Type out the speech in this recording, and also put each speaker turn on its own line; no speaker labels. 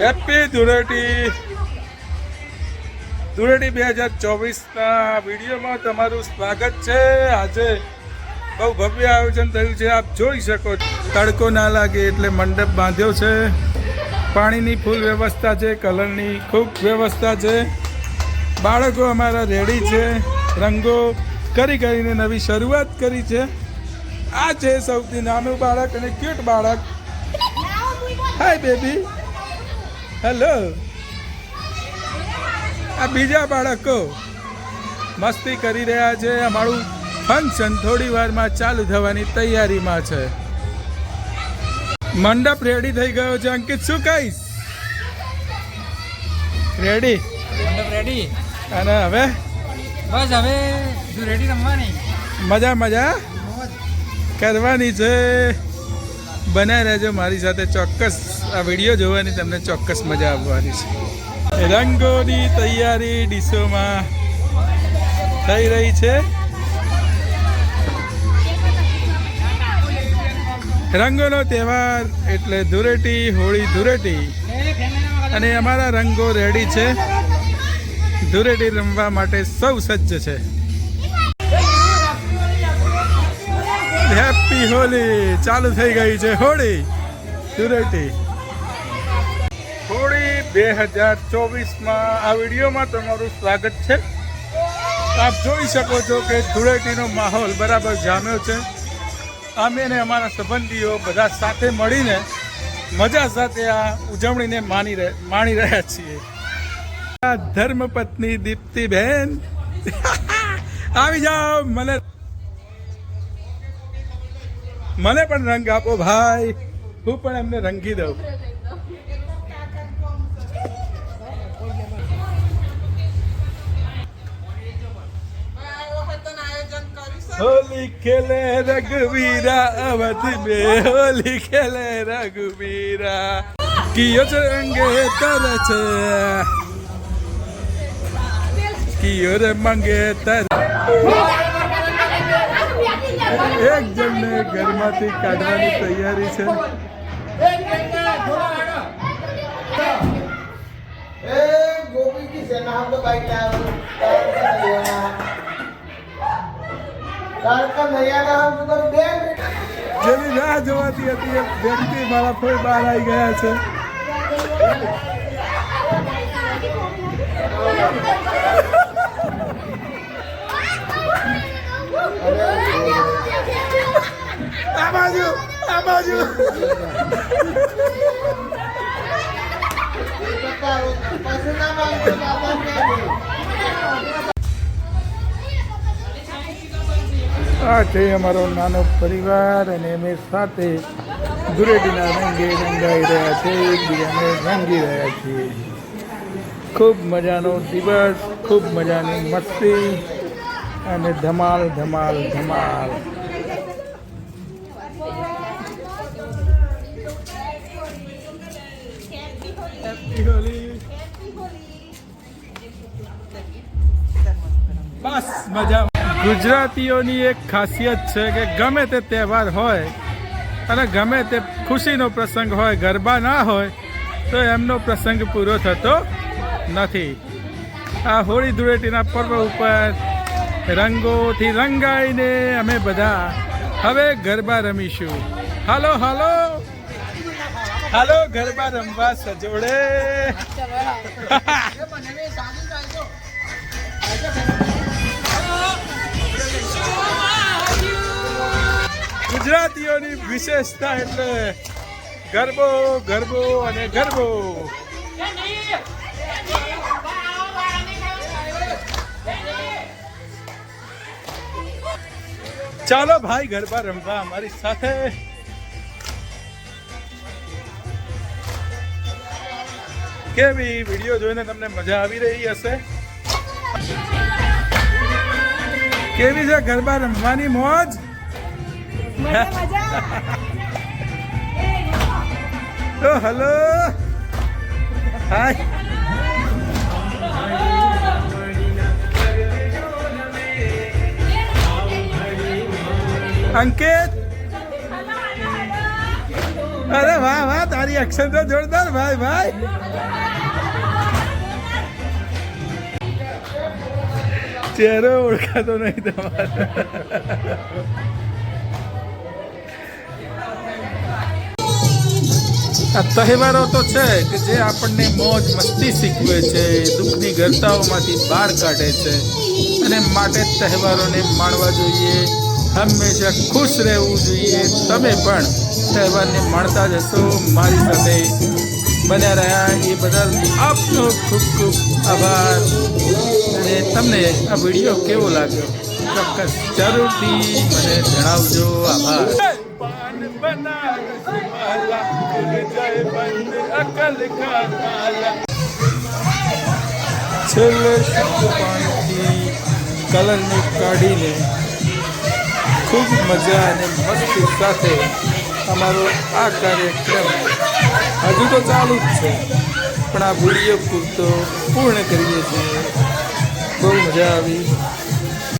Happy Dhuleti Dhuleti બે હજાર ચોવીસના વિડીયોમાં તમારું સ્વાગત છે. આજે બહુ ભવ્ય આયોજન થયું છે. આપ જોઈ શકો તડકો ના લાગે એટલે મંડપ બાંધ્યો છે. પાણીની ફૂલ વ્યવસ્થા છે. કલરની ખૂબ વ્યવસ્થા છે. બાળકો અમારા રેડી છે. રંગો કરી કરીને નવી શરૂઆત કરી છે. આ છે સૌથી નાનું બાળક અને ક્યુટ બાળક. હાય બેબી હેલો આ બીજા બાળકો મસ્તી કરી રહ્યા છે. અમારું ફંક્શન થોડી વારમાં ચાલુ થવાની તૈયારીમાં છે. મંડપ રેડી થઈ ગયો છે. અંકિત શું કહીશ? રેડી
મંડપ રેડી
અને હવે?
બસ હવે રેડી રમવાની.
મજા મજા? કરવાની છે. બનાવી રહેજો. મારી સાથે ચોક્કસ આ વીડિયો જોવાની તમને ચોક્કસ મજા આવવાની છે. રંગોની તૈયારી ડીશોમાં થઈ રહી છે. રંગોનો તહેવાર એટલે ધૂળેટી, હોળી ધૂળેટી. અને અમારા રંગો રેડી છે. ધૂળેટી રમવા માટે સૌ સજ્જ છે. હેપી હોલી ચાલુ થઈ ગઈ છે હોળી. ધૂળેટી હોળી બે હજાર ચોવીસમાં આ વિડીયોમાં તમારું સ્વાગત છે. આપ જોઈ શકો છો કે ધૂળેટીનો માહોલ બરાબર જામ્યો છે. અમે ને અમારા સંબંધીઓ બધા સાથે મળીને મજા સાથે આ ઉજવણીને માની માણી રહ્યા છીએ. આ ધર્મપત્ની દીપ્તિબેન. આવી જાઓ, મને મને પણ રંગ આપો ભાઈ. હું પણ એમને રંગી દઉં. હોલી ખેલે રઘુવીરા, અવધ બે હોલી ખેલે રઘુવીરા. કિયો છે રંગે તર છે? કિયો રે મંગે તર? એક જણને ઘરમાંથી કાઢવાની તૈયારી છે
ए गोपी की सेना हम लोग बाइक लाए कार का नैया हम तो बस दे
જેની રાહ જોવાતી હતી એ વ્યક્તિ મારા કોઈ બહાર આવી ગયા છે આ આ છે અમારો નાનો પરિવાર અને અમે સાથે ધૂળેટીના રંગે રંગાઈ રહ્યા છે, એકબીજાને રંગી રહ્યા છીએ. ખૂબ મજાનો દિવસ, ખૂબ મજાની મસ્તી અને ધમાલ ધમાલ ધમાલ. બસ મજા ગુજરાતીઓની એક ખાસિયત છે કે ગમે તે તહેવાર હોય અને ગમે તે ખુશીનો પ્રસંગ હોય, ગરબા ના હોય, તો એમનો પ્રસંગ પૂરો થતો નથી. આ હોળી ધૂળેટીના પર્વ ઉપર રંગોથી રંગાઈને અમે બધા હવે ગરબા રમીશું. હાલો હાલો. હાલો, ગરબા રમવા સજોડે. ગુજરાતીઓની વિશેષતા એટલે ગરબો ગરબો અને ગરબો. ચાલો ભાઈ, ગરબા રમવા અમારી સાથે. કેવી વીડિયો જોઈને તમને મજા આવી રહી હશે? કેવી છે ગરબા રમવાની મોજ. તો હલો. હાય. અંકિત? અરે વાહ વાહ, તારી એક્શન તો જોરદાર, ભાઈ ભાઈ. ચહેરો ઓળખાતો નહીં તમારો. આ તહેવારો તો છે કે જે આપણને મોજ, મસ્તી શીખવે છે, દુઃખની ઘરતાઓમાંથી બહાર કાઢે છે. અને માટે તહેવારોને માણવા જોઈએ. હંમેશા ખુશ રહેવું જોઈએ. તમે પણ તહેવારને માણતા જશો. મારી સાથે બન્યા રહ્યા. એ બદલ આપનો ખૂબ ખૂબ આભાર. અને તમને આ વીડિયો કેવો લાગ્યો? ચોક્કસ જરૂરથી મને જણાવજો. આભાર. છેલ્લે કલરને કાઢીને ખૂબ મજા અને મસ્તી સાથે અમારો આ કાર્યક્રમ હજુ તો ચાલુ જ છે. પણ આ વીડિયો પૂરતો પૂર્ણ કરીએ છીએ. બહુ મજા આવી.